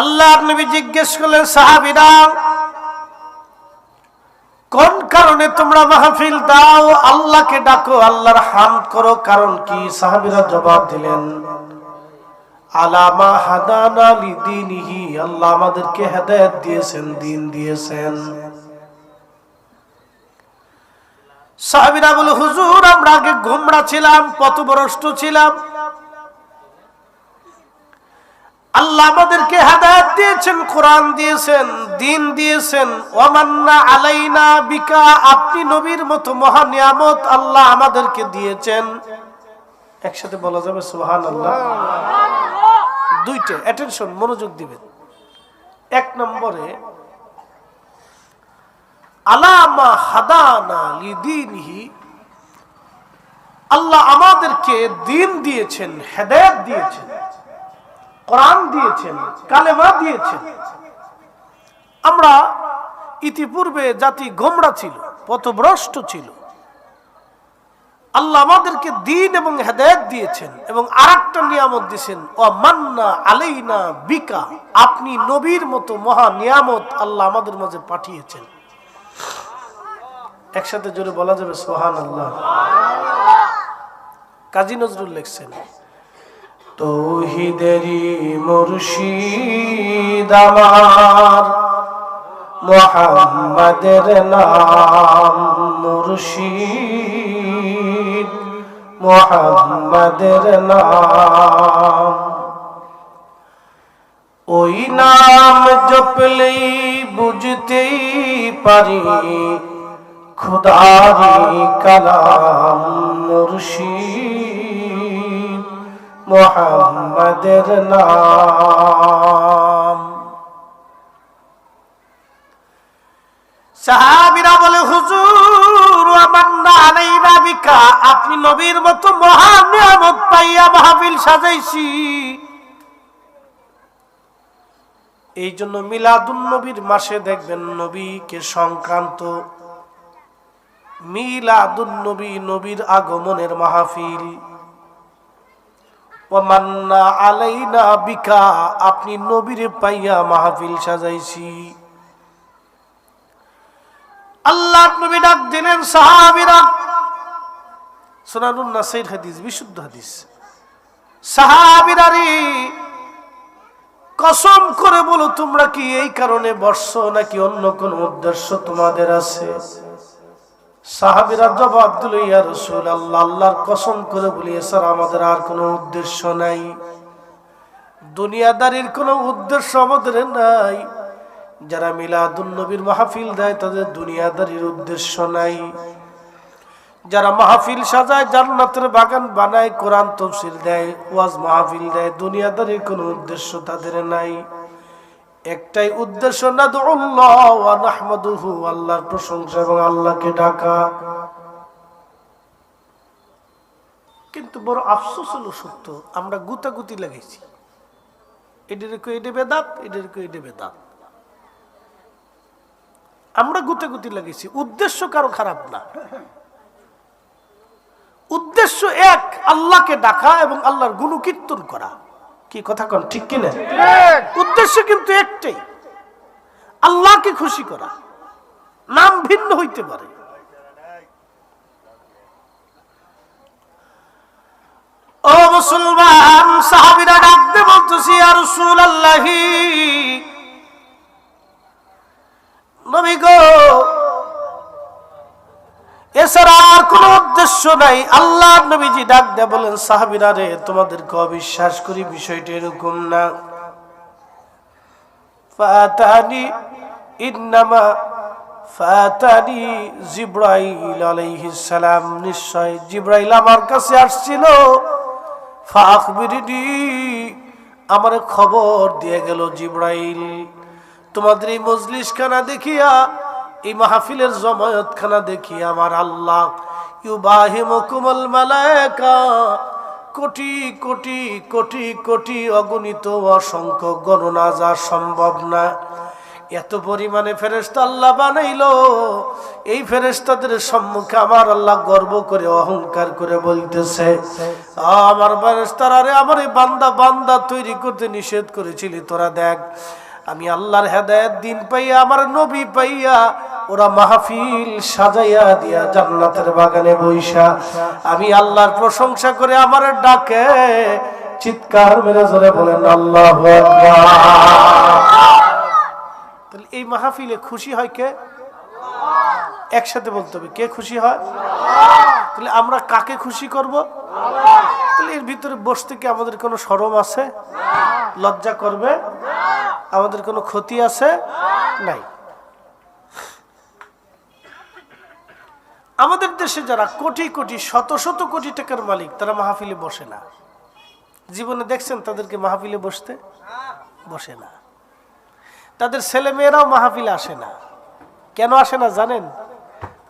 আল্লাহ নবী জিজ্ঞেস করলেন, সাহাবিরা, কোন কারণে তোমরা মাহফিল দাও? আল্লাহকে ডাকো, আল্লাহর হাম করো। কারণ কি? সাহাবিরা জবাব দিলেন আলামা হাদানা লিদিনিহি, আল্লাহ আমাদেরকে হেদায়েত দিয়েছেন, দিন দিয়েছেন। সাহাবিরা বলে, হুজুর, আমরা আগে গোমরা ছিলাম, পথভ্রষ্ট ছিলাম। আল্লাহ আমাদেরকে হেদায়েত দিয়েছেন, কোরআন দিয়েছেন, দিন দিয়েছেন। ওয়ামান্না আলাইনা বিকা, আপনি নবীর মতো মহা নিয়ামত আল্লাহ আমাদেরকে দিয়েছেন। একসাথে বলা যাবে সুবহান আল্লাহ দুইটা অ্যাটেনশন মনোযোগ দিবেন। এক নম্বরে, আলামা হাদানা লিদিনহি, আল্লাহ আমাদেরকে দিন দিয়েছেন, হেদায়েত দিয়েছেন। কোরআন দিয়েছেন, কালেমা দিয়েছেন। আমরা ইতিপূর্বে জাতি গোমরা ছিল, পথভ্রষ্ট ছিল। আল্লাহ আমাদেরকে দিন এবং হেদায়ত দিয়েছেন এবং আর একটা নিয়ামত দিয়েছেন ও মান্না আলাইনা বিকা আপনি নবীর মতো মহা নিয়ামত আল্লাহ আমাদের মাঝে পাঠিয়েছেন। একসাথে জোরে বলা যাবে সোহান আল্লাহ কাজী নজরুল লিখছেন তৌহিদেরি মুর্শিদ আমার। মোহাম্মদের নাম মুর্শিদ। মোহাম্মদের নাম। ওই নাম জপলেই বুঝতেই পারি, খুদারি কালাম মুর্শিদ। মোহাম্মদের নাম। সাহাবিরা বলে, হুজুর আমান্না আলাইনা বিকা আপনি নবীর মতো মহান নিয়ামত পাইয়া মাহফিল সাজাইছি। এই জন্য মিলাদুন নবীর মাসে দেখবেন নবীকে সংক্রান্ত মিলাদুন নবী নবীর আগমনের মাহফিল বিকা, আপনি নবীর পাইয়া মাহফিল সাজাইছি। আল্লাহ নবী ডাক দিলেন, সাহাবিরা, সোনানুন নাসির হাদিস, বিশুদ্ধ হাদিস। সাহাবিরা রে কসম করে বলো, তোমরা কি এই কারণে বর্ষ নাকি অন্য কোন উদ্দেশ্য তোমাদের আছে? আল্লাহ আল্লাহর কসম করে স্যার আমাদের আর কোনো উদ্দেশ্য নাই। দুনিয়াদারির উদ্দেশ্য আমাদের নাই। যারা মাহফিল দেয়, তাদের দুনিয়াদারির উদ্দেশ্য নাই। যারা মাহফিল সাজায়, জান্নাতের বাগান বানায়, কোরআন তফসিল দেয়, ওয়াজ মাহফিল দেয়, দুনিয়াদারির কোনো উদ্দেশ্য তাদের নাই। একটাই উদ্দেশ্য না নাহমাদুহু, আল্লাহর প্রশংসা এবং আল্লাহকে ডাকা। কিন্তু বড় আফসোস হলো সত্য, আমরা গুতাগুতি লাগাইছি। এদের কো এডে বেদাত? এদের কো এডে বেদাত? আমরা গুতাগুতি লাগিয়েছি উদ্দেশ্য কারও খারাপ না। উদ্দেশ্য এক, আল্লাহকে ডাকা এবং আল্লাহর গুণ কীর্তন করা। কি কথা কন ঠিক কিনা? উদ্দেশ্য কিন্তু একটাই আল্লাহকে খুশি করা। নাম ভিন্ন হইতে পারে। ও মুসলমান সাহাবিরা ডাকতে বলতেছি আর রসুল আল্লাহি নবী গো এছাড়া আর কোনো উদ্দেশ্য নাই। আল্লাহ নবীজি ডাক দেয়া বলেন, সাহাবিরা রে, তোমাদেরকে অবিশ্বাস করি, বিষয়টা এরকম না। নিশ্চয় জিব্রাইল আমার কাছে আসছিল। আমার খবর দিয়ে গেল জিব্রাইল। তোমাদের এই মজলিস খানা দেখিয়া এই মাহফিলের জমায়ত খানা দেখি আমার আল্লাহ। ইউবাহিমুকুমুল মালায়েকা। কোটি কোটি কোটি কোটি অগণিত অসংখ্য গণনা যা সম্ভব না। এত পরিমাণে ফেরেস্তা আল্লাহ বানাইলো। এই ফেরেস্তাদের সম্মুখে আমার আল্লাহ গর্ব করে অহংকার করে বলতেছে "আ, আমার ফেরেস্তারা রে আমার এই বান্দা বান্দা তৈরি করতে নিষেধ করেছিলি তোরা দেখ আমি আল্লাহর হেদায়েত দিন পাইয়া আমার নবী পাইয়া ওরা মাহফিল সাজাইয়া দিয়া জান্নাতের বাগানে বইসা। আমি আল্লাহর প্রশংসা করে আমার ডাকে, চিৎকার মেরে জোরে বলেন, আল্লাহ তাহলে এই মাহফিলে খুশি হয় কে? একসাথে বলতে হবে, কে খুশি হয়? তাহলে আমরা কাকে খুশি করব? তাহলে এর ভিতরে বসতে কি আমাদের কোনো সরম আছে? লজ্জা করবে? আমাদের কোনো ক্ষতি আছে? নাই। দেশে যারা কোটি কোটি, শত শত কোটি টাকার মালিক, তারা মাহফিলে বসে না। জীবনে দেখছেন তাদেরকে মাহফিলে বসতে? বসে না। তাদের ছেলে মেয়েরাও মাহফিলে আসে না। কেন আসে না জানেন?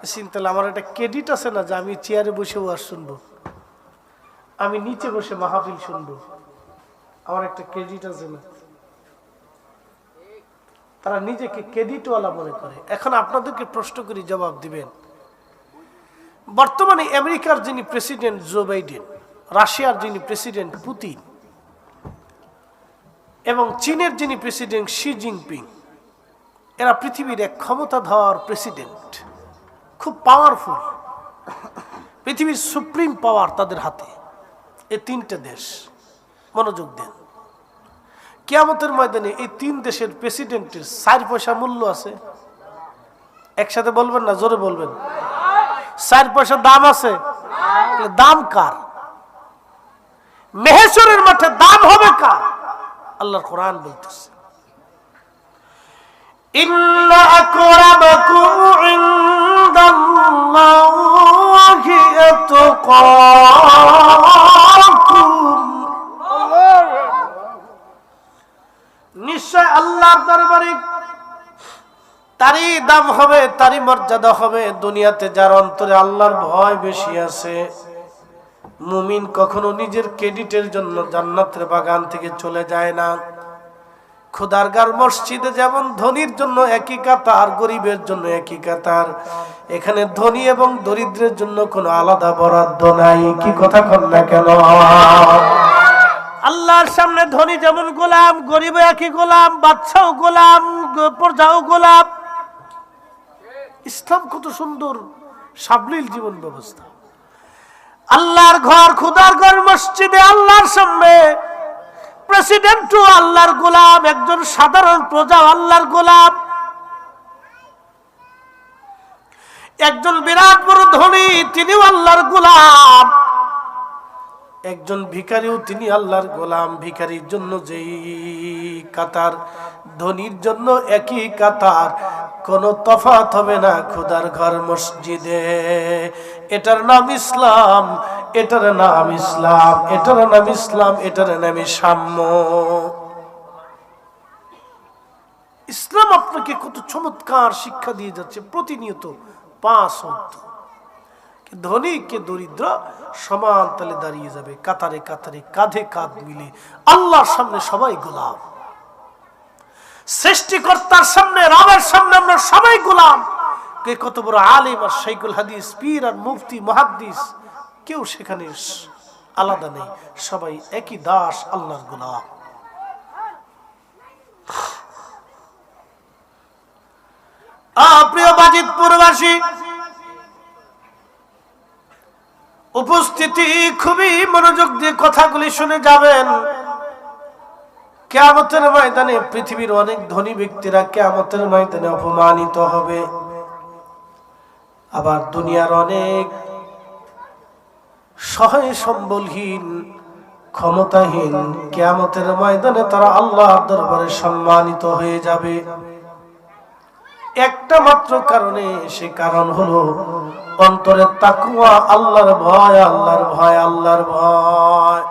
চিন্তালে আমার একটা ক্রেডিট আছে না যে আমি চেয়ারে বসে ওয়াজ শুনব? আমি নিচে বসে মাহফিল শুনব। আমার একটা ক্রেডিট আছে না। তারা নিজেকে ক্রেডিটওয়ালা মনে করে। এখন আপনাদেরকে প্রশ্ন করি, জবাব দিবেন। বর্তমানে আমেরিকার যিনি প্রেসিডেন্ট জো বাইডেন, রাশিয়ার যিনি প্রেসিডেন্ট পুতিন এবং চীনের যিনি প্রেসিডেন্ট শি জিনপিং, এরা পৃথিবীর এক ক্ষমতাধর প্রেসিডেন্ট। খুব পাওয়ারফুল পৃথিবীর সুপ্রিম পাওয়ার তাদের হাতে। এই তিনটে দেশ। মনোযোগ দেন। কেয়ামতের ময়দানে এই তিন দেশের প্রেসিডেন্টের চার পয়সা মূল্য আছে। একসাথে বলবেন না, জোরে বলবেন? চার পয়সা দাম আছে। দাম কার? মেহেশ্বরের মাঠে দাম হবে কার? আল্লাহর কোরআন বলতেছে। إن তারই দাম হবে, তারই মর্যাদা হবে। দুনিয়াতে যার অন্তরে আল্লাহর ভয় বেশি আছে, মুমিন কখনো নিজের ক্রেডিটের জন্য জান্নাতের বাগান থেকে চলে যায় না। খুদারগার মসজিদে যেমন ধনীর জন্য একই কাতার গরিবের জন্য একই কাতার এখানে ধনী এবং দরিদ্রের জন্য কোনো আলাদা বরাদ্দ নাই। কি কথা কন না কেন? আল্লাহর সামনে ধনী যেমন গোলাম গরিব একই গোলাম, বাচ্চাও গোলাম প্রজাও গোলাম। ইসলাম কত সুন্দর, সাবলীল জীবন ব্যবস্থা। আল্লাহর ঘর, খুদার ঘর, মসজিদে আল্লাহর সামনে। প্রেসিডেন্টও আল্লাহর গোলাম, একজন সাধারণ প্রজা আল্লাহর গোলাম। একজন বিরাট বড় ধনী, তিনিও আল্লাহর গোলাম। একজন ভিখারিও তিনি আল্লাহর গোলাম। ভিখারির জন্য যেই কাতার, ধনির জন্য একই কাতার। কোনো তফাত হবে না খুদার ঘর মসজিদে। এটার নাম ইসলাম, এটার নাম ইসলাম, এটার নাম ইসলাম, এটার নাম সাম্য। ইসলাম আপনাকে কত চমৎকার শিক্ষা দিয়ে যাচ্ছে, প্রতিনিয়ত পাঁচ অর্থ। ধনী, কে দরিদ্র, সমান তালে দাঁড়িয়ে যাবে, কাতারে কাতারে, কাঁধে কাঁধ মিলে। আল্লাহর সামনে সবাই গোলাম। সৃষ্টিকর্তার সামনে রামের সামনে আমরা সবাই গোলাম। কে কত বড় আলিম আর শাইকুল হাদিস, পীর আর মুফতি, মহাদ্দিস, কেউ সেখানে আলাদা নেই। সবাই একই দাস, আল্লাহর গোলাম। প্রিয় বাজিতপুরবাসী উপস্থিতি খুবই মনোযোগ দিয়ে কথাগুলি শুনে যাবেন। কেয়ামতের ময়দানে পৃথিবীর অনেক ধনী ব্যক্তিরা কেয়ামতের ময়দানে অপমানিত হবে। আবার দুনিয়ার অনেক সহায় সম্বলহীন, ক্ষমতাহীন কেয়ামতের ময়দানে তারা আল্লাহর দরবারে সম্মানিত হয়ে যাবে। একটা মাত্র কারণে সে কারণ হলো অন্তরের তাকুয়া আল্লাহর ভয় আল্লাহর ভয় আল্লাহর ভয়।